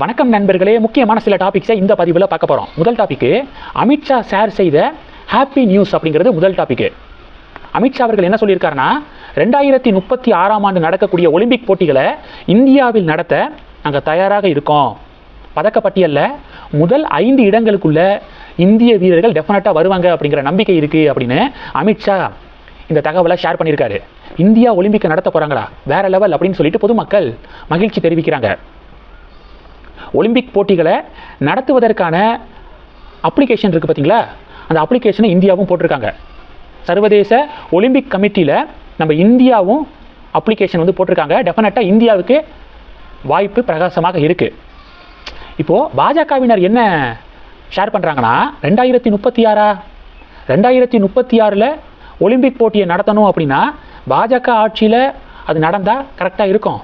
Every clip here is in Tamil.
வணக்கம் நண்பர்களே முக்கியமான சில டாபிக்ஸை இந்த பதிவில் பார்க்க போகிறோம் முதல் டாபிக்கு அமித்ஷா ஷேர் செய்த ஹாப்பி நியூஸ் அப்படிங்கிறது முதல் டாபிக்கு அமித்ஷா அவர்கள் என்ன சொல்லியிருக்காருன்னா ரெண்டாயிரத்தி முப்பத்தி ஆறாம் ஆண்டு நடக்கக்கூடிய ஒலிம்பிக் போட்டிகளை இந்தியாவில் நடத்த நாங்கள் தயாராக இருக்கோம். பதக்கப்பட்டியலில் முதல் ஐந்து இடங்களுக்குள்ள இந்திய வீரர்கள் டெஃபினட்டாக வருவாங்க அப்படிங்கிற நம்பிக்கை இருக்குது அப்படின்னு அமித்ஷா இந்த தகவலை ஷேர் பண்ணியிருக்காரு. இந்தியா ஒலிம்பிக்கை நடத்த போகிறாங்களா வேற லெவல் அப்படின்னு சொல்லிட்டு பொதுமக்கள் மகிழ்ச்சி தெரிவிக்கிறாங்க. ஒலிம்பிக் போட்டிகளை நடத்துவதற்கான அப்ளிகேஷன் இருக்குது பார்த்தீங்களா? அந்த அப்ளிகேஷனை இந்தியாவும் போட்டிருக்காங்க. சர்வதேச ஒலிம்பிக் கமிட்டியில் நம்ம இந்தியாவும் அப்ளிகேஷன் வந்து போட்டிருக்காங்க. டெஃபினட்டாக இந்தியாவுக்கு வாய்ப்பு பிரகாசமாக இருக்குது இப்போது பாஜகவினர் என்ன ஷேர் பண்ணுறாங்கன்னா ரெண்டாயிரத்தி முப்பத்தி ஆறா? ரெண்டாயிரத்தி முப்பத்தி ஆறில் ஒலிம்பிக் போட்டியை நடத்தணும் அப்படின்னா பாஜக ஆட்சியில் அது நடந்தால் கரெக்டாக இருக்கும்.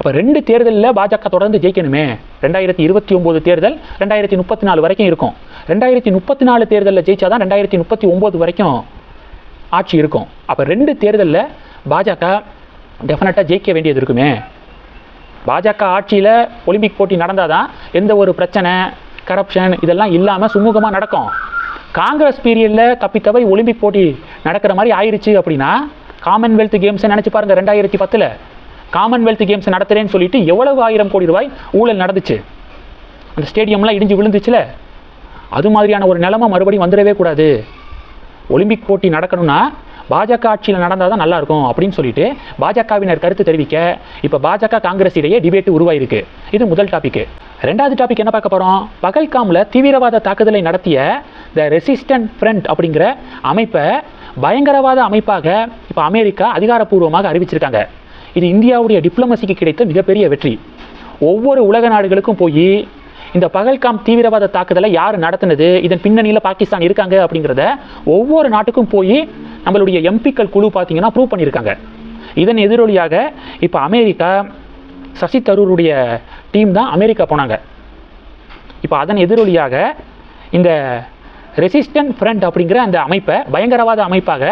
அப்போ ரெண்டு தேர்தலில் பாஜக தொடர்ந்து ஜெயிக்கணுமே. ரெண்டாயிரத்தி இருபத்தி ஒம்பது தேர்தல் ரெண்டாயிரத்தி முப்பத்தி நாலு வரைக்கும் இருக்கும். ரெண்டாயிரத்தி முப்பத்தி நாலு தேர்தலில் ஜெயிச்சாதான் ரெண்டாயிரத்தி முப்பத்தி ஒம்பது வரைக்கும் ஆட்சி இருக்கும். அப்போ ரெண்டு தேர்தலில் பாஜக டெஃபினட்டாக ஜெயிக்க வேண்டியது இருக்குமே. பாஜக ஆட்சியில் ஒலிம்பிக் போட்டி நடந்தால் தான் எந்த ஒரு பிரச்சனை கரப்ஷன் இதெல்லாம் இல்லாமல் சுமூகமாக நடக்கும். காங்கிரஸ் பீரியடில் கப்பித்தவை ஒலிம்பிக் போட்டி நடக்கிற மாதிரி ஆயிடுச்சு அப்படின்னா காமன்வெல்த் கேம்ஸை நினச்சி பாருங்கள் ரெண்டாயிரத்தி பத்தில். காமன்வெல்த் கேம்ஸ் நடத்துகிறேன்னு சொல்லிட்டு எவ்வளவு ஆயிரம் கோடி ரூபாய் ஊழல் நடந்துச்சு. அந்த ஸ்டேடியம்லாம் இடிஞ்சு விழுந்துச்சுல. அது மாதிரியான ஒரு நிலமை மறுபடியும் வந்துடவே கூடாது. ஒலிம்பிக் போட்டி நடக்கணும்னா பாஜக ஆட்சியில் நடந்தால் தான் நல்லாயிருக்கும் அப்படின்னு சொல்லிட்டு பாஜகவினர் கருத்து தெரிவிக்க இப்போ பாஜக காங்கிரஸ் இடையே டிபேட் உருவாயிருக்கு. இது முதல் டாபிக் ரெண்டாவது டாபிக் என்ன பார்க்க போகிறோம் பகல்காமில் தீவிரவாத தாக்குதலை நடத்திய த ரெசிஸ்டன்ட் ஃப்ரண்ட் அப்படிங்கிற அமைப்பை பயங்கரவாத அமைப்பாக இப்போ அமெரிக்கா அதிகாரப்பூர்வமாக அறிவிச்சிருக்காங்க. இது இந்தியாவுடைய டிப்ளமசிக்கு கிடைத்த மிகப்பெரிய வெற்றி. ஒவ்வொரு உலக நாடுகளுக்கும் போய் இந்த பகல்காம் தீவிரவாத தாக்குதலை யார் நடத்தினது இதன் பின்னணியில் பாகிஸ்தான் இருக்காங்க அப்படிங்கிறத ஒவ்வொரு நாட்டுக்கும் போய் நம்மளுடைய எம்பிக்கள் குழு பார்த்தீங்கன்னா ப்ரூவ் பண்ணியிருக்காங்க. இதன் எதிரொலியாக இப்போ அமெரிக்கா சசி தரூருடைய டீம் தான் அமெரிக்கா போனாங்க. இப்போ அதன் எதிரொலியாக இந்த ரெசிஸ்டன்ட் ஃப்ரண்ட் அப்படிங்கிற அந்த அமைப்பை பயங்கரவாத அமைப்பாக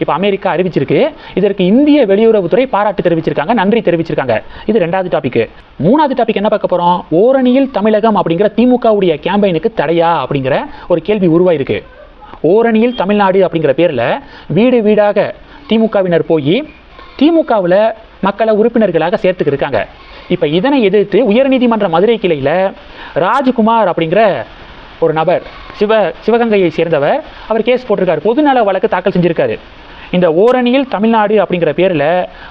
இப்போ அமெரிக்கா அறிவிச்சிருக்கு. இதற்கு இந்திய வெளியுறவுத்துறை பாராட்டு தெரிவிச்சிருக்காங்க நன்றி தெரிவிச்சிருக்காங்க. இது ரெண்டாவது டாபிக் மூணாவது டாபிக் என்ன பார்க்க போகிறோம் ஓரணியில் தமிழகம் அப்படிங்கிற திமுகவுடைய கேம்பெயினுக்கு தடையா அப்படிங்கிற ஒரு கேள்வி உருவாயிருக்கு. ஓரணியில் தமிழ்நாடு அப்படிங்கிற பேரில் வீடு வீடாக திமுகவினர் போய் திமுகவில் மக்களை உறுப்பினர்களாக சேர்த்துக்கு இருக்காங்க. இப்போ இதனை எதிர்த்து உயர்நீதிமன்ற மதுரை கிளையில் ராஜ்குமார் அப்படிங்கிற ஒரு நபர் சிவ சிவகங்கையை சேர்ந்தவர் அவர் கேஸ் போட்டிருக்காரு. பொதுநல வழக்கு தாக்கல் செஞ்சிருக்காரு. இந்த ஓரணியில் தமிழ்நாடு அப்படிங்கிற பேரில்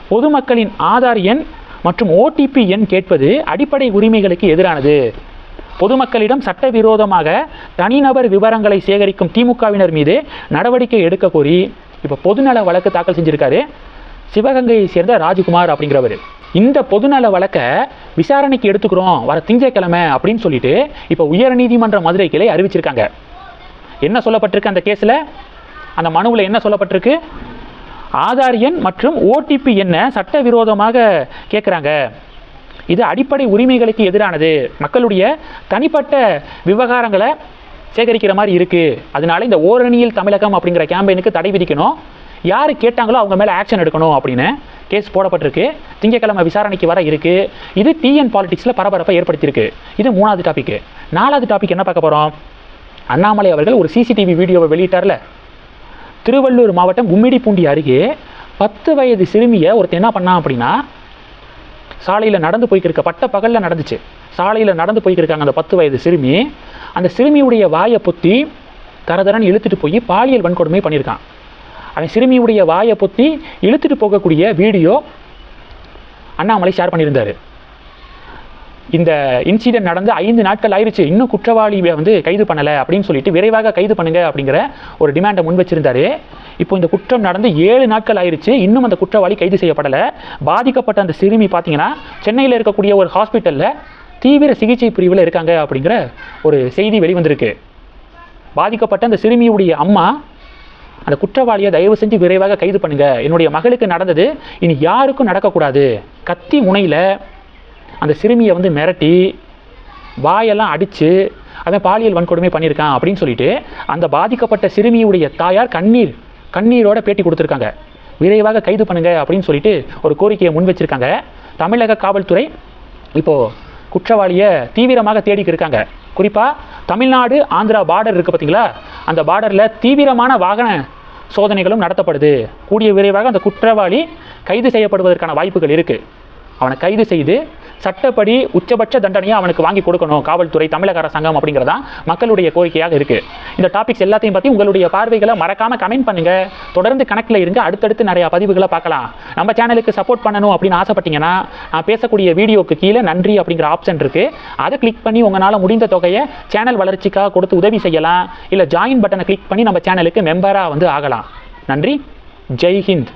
பொதுமக்களின் ஆதார் எண் மற்றும் ஓடிபி எண் கேட்பது அடிப்படை உரிமைகளுக்கு எதிரானது. பொதுமக்களிடம் சட்டவிரோதமாக தனிநபர் விவரங்களை சேகரிக்கும் திமுகவினர் மீது நடவடிக்கை எடுக்க கோரி இப்போ பொதுநல வழக்கு தாக்கல் செஞ்சிருக்காரு. சிவகங்கையை சேர்ந்த ராஜ்குமார் அப்படிங்கிறவர். இந்த பொதுநல வழக்கை விசாரணைக்கு எடுத்துக்கிறோம் வர திங்கட்கிழமை அப்படின்னு சொல்லிட்டு இப்போ உயர்நீதிமன்ற மதுரை கிளை அறிவிச்சிருக்காங்க. என்ன சொல்லப்பட்டிருக்கு அந்த கேஸில்? அந்த மனுவில் என்ன சொல்லப்பட்டிருக்கு? ஆதார் எண் மற்றும் ஓடிபி எண்ணை சட்டவிரோதமாக கேட்குறாங்க? இது அடிப்படை உரிமைகளுக்கு எதிரானது. மக்களுடைய தனிப்பட்ட விவகாரங்களை சேகரிக்கிற மாதிரி இருக்குது அதனால இந்த ஓரணியில் தமிழகம் அப்படிங்கிற கேம்பெயினுக்கு தடை விதிக்கணும். யார் கேட்டாங்களோ அவங்க மேலே ஆக்ஷன் எடுக்கணும் அப்படின்னு கேஸ் போடப்பட்டிருக்கு. திங்கக்கிழமை விசாரணைக்கு வர இருக்குது இது டிஎன் பாலிடிக்ஸில் பரபரப்பை ஏற்படுத்தியிருக்கு. இது மூணாவது டாபிக் நாலாவது டாபிக் என்ன பார்க்க போகிறோம் அண்ணாமலை அவர்கள் ஒரு சிசிடிவி வீடியோவை வெளியிட்டார்ல. திருவள்ளூர் மாவட்டம் கும்மிடிப்பூண்டி அருகே பத்து வயது சிறுமியை ஒருத்தர் என்ன பண்ணான் அப்படின்னா சாலையில் நடந்து போய்க்கிருக்க பட்ட பகலில் நடந்துச்சு. சாலையில் நடந்து போய்க்கிருக்காங்க அந்த பத்து வயது சிறுமி. அந்த சிறுமியுடைய வாயை பொத்தி தரதரன் இழுத்துட்டு போய் பாலியல் வன்கொடுமை பண்ணியிருக்கான். அவன் சிறுமியுடைய வாயை பொத்தி இழுத்துட்டு போகக்கூடிய வீடியோ அண்ணாமலை ஷேர் பண்ணியிருந்தார். இந்த இன்சிடென்ட் நடந்து ஐந்து நாட்கள் ஆயிருச்சு. இன்னும் குற்றவாளியை வந்து கைது பண்ணலை அப்படின்னு சொல்லிட்டு விரைவாக கைது பண்ணுங்க அப்படிங்கிற ஒரு டிமாண்டை முன் வச்சிருந்தாரு. இப்போ இந்த குற்றம் நடந்து ஏழு நாட்கள் ஆயிருச்சு. இன்னும் அந்த குற்றவாளி கைது செய்யப்படலை. பாதிக்கப்பட்ட அந்த சிறுமி பார்த்தீங்கன்னா சென்னையில் இருக்கக்கூடிய ஒரு ஹாஸ்பிட்டலில் தீவிர சிகிச்சை பிரிவில் இருக்காங்க அப்படிங்கிற ஒரு செய்தி வெளிவந்திருக்கு. பாதிக்கப்பட்ட அந்த சிறுமியுடைய அம்மா அந்த குற்றவாளியை தயவு செஞ்சு விரைவாக கைது பண்ணுங்க. என்னுடைய மகளுக்கு நடந்தது. இனி யாருக்கும் நடக்கக்கூடாது. கத்தி முனையில் அந்த சிறுமியை வந்து மிரட்டி வாயெல்லாம் அடித்து அவன் பாலியல் வன்கொடுமை பண்ணியிருக்கான் அப்படின்னு சொல்லிட்டு அந்த பாதிக்கப்பட்ட சிறுமியுடைய தாயார் கண்ணீர் கண்ணீரோட பேட்டி கொடுத்துருக்காங்க. விரைவாக கைது பண்ணுங்க அப்படின்னு சொல்லிட்டு ஒரு கோரிக்கையை முன் வச்சிருக்காங்க. தமிழக காவல்துறை இப்போது குற்றவாளியை தீவிரமாக தேடிக்கு இருக்காங்க. குறிப்பாக தமிழ்நாடு ஆந்திரா பார்டர் இருக்குது பார்த்தீங்களா அந்த பார்டரில் தீவிரமான வாகன சோதனைகளும் நடத்தப்படுது. கூடிய விரைவாக அந்த குற்றவாளி கைது செய்யப்படுவதற்கான வாய்ப்புகள் இருக்குது அவனை கைது செய்து சட்டப்படி உச்சபட்ச தண்டனையை அவனுக்கு வாங்கி கொடுக்கணும். காவல்துறை தமிழக அரசாங்கம் அப்படிங்கிறதா மக்களுடைய கோரிக்கையாக இருக்கு. இந்த டாபிக்ஸ் எல்லாத்தையும் பற்றி உங்களுடைய பார்வைகளை மறக்காம கமெண்ட் பண்ணுங்க. தொடர்ந்து கணக்கில் இருங்க. அடுத்தடுத்து நிறைய பதிவுகளை பார்க்கலாம். நம்ம சேனலுக்கு சப்போர்ட் பண்ணணும் அப்படின்னு ஆசைப்பட்டீங்கன்னா நான் பேசக்கூடிய வீடியோக்கு கீழே நன்றி அப்படிங்கிற ஆப்ஷன் இருக்கு. அதை கிளிக் பண்ணி உங்களால் முடிந்த தொகையை சேனல் வளர்ச்சிக்காக கொடுத்து உதவி செய்யலாம். இல்லை ஜாயின் பட்டனை கிளிக் பண்ணி நம்ம சேனலுக்கு மெம்பராக வந்து ஆகலாம். நன்றி. ஜெய் ஹிந்த்.